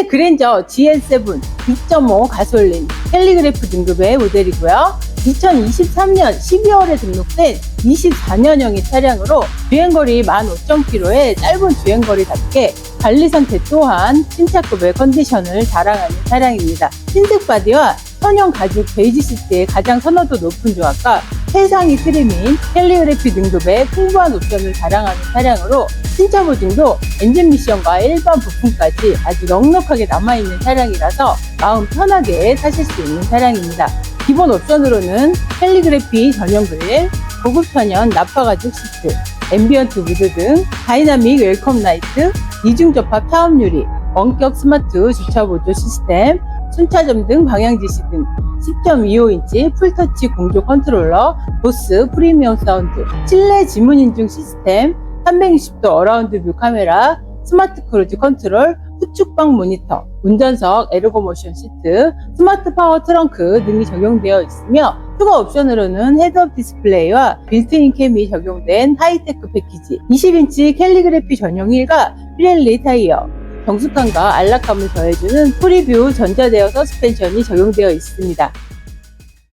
현대 그랜저 GL7 2.5 가솔린 캘리그래프 등급의 모델이고요. 2023년 12월에 등록된 24년형의 차량으로 주행거리 15,000km의 짧은 주행거리답게 관리 상태 또한 신차급의 컨디션을 자랑하는 차량입니다. 흰색 바디와 선형 가죽 베이지 시트의 가장 선호도 높은 조합과 최상위 트림인 캘리그래피 등급의 풍부한 옵션을 자랑하는 차량으로 신차 보증도 엔진 미션과 일반 부품까지 아주 넉넉하게 남아있는 차량이라서 마음 편하게 타실 수 있는 차량입니다. 기본 옵션으로는 캘리그래피 전용 그릴, 고급 천연 나파 가죽 시트, 앰비언트 무드 등 다이나믹 웰컴 라이트, 이중 접합 차음 유리, 원격 스마트 주차 보조 시스템, 순차점 등 방향 지시 등 10.25인치 풀터치 공조 컨트롤러, 보스 프리미엄 사운드, 실내 지문 인증 시스템, 360도 어라운드 뷰 카메라, 스마트 크루즈 컨트롤, 후축방 모니터, 운전석 에르고 모션 시트, 스마트 파워 트렁크 등이 적용되어 있으며 추가 옵션으로는 헤드업 디스플레이와 빌트인 캠이 적용된 하이테크 패키지, 20인치 캘리그래피 전용 휠과 피렐리 타이어, 정숙함과 안락감을 더해주는 프리뷰 전자대어 서스펜션이 적용되어 있습니다.